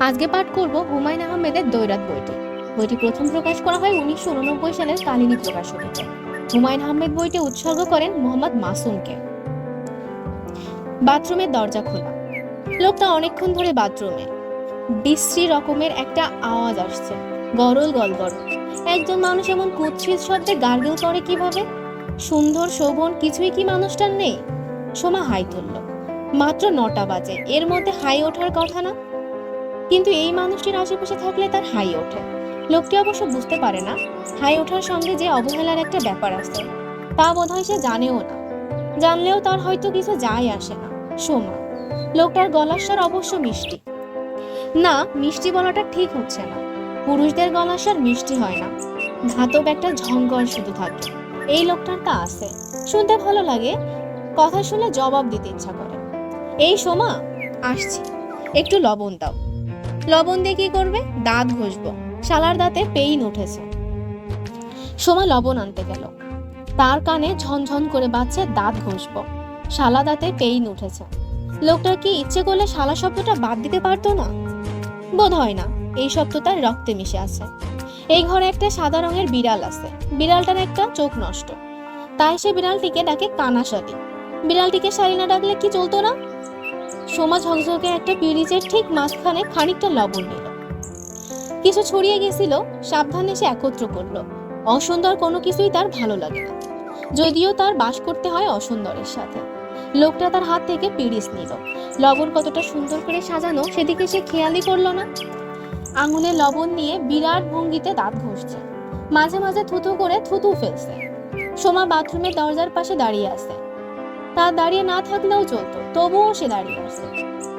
আজকে পাঠ করব হুমায়ুন আহমেদের দৈরাত বইটি। বইটি প্রথম প্রকাশ করা হয় উনিশশো উননব্বই সালের কালিনী প্রকাশনীতে। হুমায়ুন আহমেদ বইটি উৎসর্গ করেন মোহাম্মদ মাসুমকে। বাথরুমের দরজা খোলা। লোকটা অনেকক্ষণ ধরে বাথরুমে। বিশ্রী রকমের একটা আওয়াজ আসছে। গরল গলগল। একজন মানুষ এমন কুৎসিত শব্দে গার্গেল করে কীভাবে? সুন্দর শোভন কিছুই কি মানুষটার নেই? সোমা হাই তুলল। মাত্র নটা বাজে। এর মধ্যে হাই ওঠার কথা না? কিন্তু এই মানুষটির আশেপাশে থাকলে তার হাই ওঠে। লোকটি অবশ্য বুঝতে পারে না, হাই ওঠার সঙ্গে যে অবহেলার একটা ব্যাপার আছে, তা বোধহয় সে জানেও না। জানলেও তার হয়তো কিছু যায় আসে না। সোমা, লোকটার গলার স্বর অবশ্য মিষ্টি। না, মিষ্টি বলাটা ঠিক হচ্ছে না। পুরুষদের গলার স্বর মিষ্টি হয় না। ধাতব একটা ঝঙ্কর শুধু থাকে। এই লোকটার তা আছে। শুনতে ভালো লাগে, কথা শুনে জবাব দিতে ইচ্ছা করে। এই সোমা, আসছি। একটু লবণ দাও। লবণ দিয়ে কি করবে? দাঁত ঘষবো। শালার দাঁতে পেইন উঠেছে। সোমা লবণ আনতে গেল। তার কানে ঝনঝন করে বাজছে, দাঁত ঘষবো। শালা দাঁতে পেইন উঠেছে। লোকটার কি ইচ্ছে করলে শালা শব্দটা বাদ দিতে পারতো না? বোধ হয় না। এই শব্দ তার রক্তে মিশে আছে। এই ঘরে একটা সাদা রঙের বিড়াল আছে। বিড়ালটার একটা চোখ নষ্ট। তাই সে বিড়ালটিকে ডাকে কানাশালি। বিড়ালটিকে শালি না ডাকলে কি চলতো না? সোমা ঝকঝকে একটা পিরিচের ঠিক মাঝখানে খানিকটা লবণ নিল। কিছু ছড়িয়ে গেছিল, সাবধানে সে একত্র করল। অসুন্দর কোনো কিছুই তার ভালো লাগে না। যদিও তার বাস করতে হয় অসুন্দরের সাথে। লোকটা তার হাত থেকে পিরিচ নিল। লবণ কতটা সুন্দর করে সাজানো, সেদিকে সে খেয়ালই করল না। আঙুলে লবণ নিয়ে বিরাট ভঙ্গিতে দাঁত ঘষছে। মাঝে মাঝে থুতু করে থুতু ফেলছে। সোমা বাথরুমের দরজার পাশে দাঁড়িয়ে আছে। তার দাঁড়িয়ে না থাকলেও চলতো, তবুও সে দাঁড়িয়ে আছে।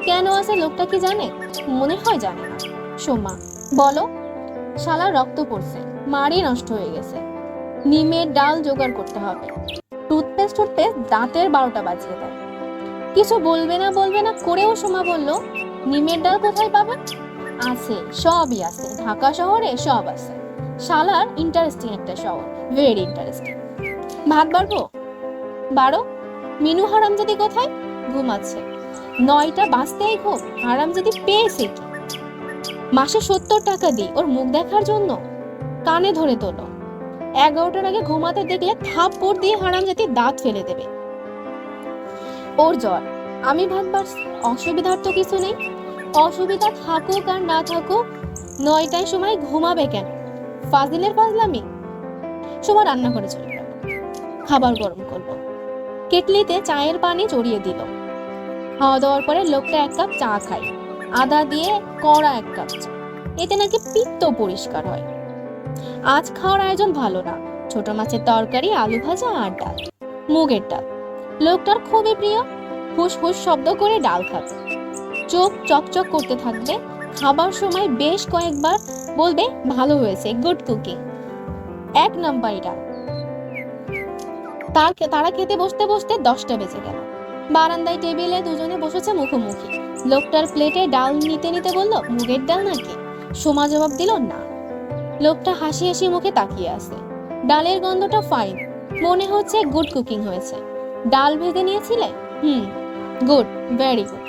কেন আছে লোকটা কি জানে? মনে হয় জানে না। সোমা, বলো। শালা রক্ত পড়ছে, মাড়ি নষ্ট হয়ে গেছে। নিমের ডাল জোগাড় করতে হবে। টুথপেস্ট টুথপেস্ট দাঁতের বারোটা বাজিয়ে দেয়। কিছু বলবে না বলবে না করেও সোমা বলল, নিমের ডাল কোথায় পাবে? আছে, সবই আছে, ঢাকা শহরে সব আছে। শালার ইন্টারেস্টিং একটা শহর ভেরি ইন্টারেস্টিং ভাত বাড়বো? বারো মিনু হারামজাদি কোথায়? ঘুমাচ্ছে নয়টা বাঁচতেই খুব হারামজাদি পেয়েছে কি? মাসে সত্তর টাকা দিই, ওর মুখ দেখার জন্য। কানে ধরে তোলো। এগারোটার আগে ঘুমাতে দেখলে থাপ্পড় দিয়ে হারামজাদি দাঁত ফেলে দেবে। ওর জ্বর। আমি বাড়ছি অসুবিধার তো কিছু নেই। অসুবিধা থাকুক আর না থাকুক, নয়টায় সময় ঘুমাবে কেন? ফাজিলের ফাজলামি? সময় রান্না করে চলে খাবার গরম করল কেটলিতে চায়ের পানি জড়িয়ে দিল। খাওয়া দাওয়ার পরে লোকটা এক কাপ চা খায়। আদা দিয়ে কড়া এক কাপ চা। এতে নাকি পিত্ত পরিষ্কার হয়। আজ খাওয়ার আয়োজন ভালো না। ছোট মাছের তরকারি, আলু ভাজা আর ডাল। মুগের ডাল। লোকটার খুবই প্রিয়। হুস হুস শব্দ করে ডাল খাবে চোখ চকচক করতে থাকবে। খাবার সময় বেশ কয়েকবার বলবে, ভালো হয়েছে গুড কুকিং এক নাম্বার ডাল। তার তারা খেতে বসতে বসতে দশটা বেজে গেল। বারান্দায় টেবিলে দুজনে বসেছে মুখোমুখি। লোকটার প্লেটে ডাল নিতে নিতে বলল, মুগের ডাল নাকি? সোমা জবাব দিল, না। লোকটা হাসি হাসি মুখে তাকিয়ে আছে। ডালের গন্ধটা ফাইন মনে হচ্ছে গুড কুকিং হয়েছে। ডাল ভেজে নিয়েছিলে? হুম গুড ভেরি গুড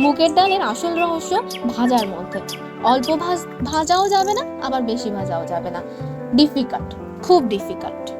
মুগের ডালের আসল রহস্য ভাজার মধ্যে। অল্প ভাজ, ভাজাও যাবে না, আবার বেশি ভাজাও যাবে না। ডিফিকাল্ট খুব ডিফিকাল্ট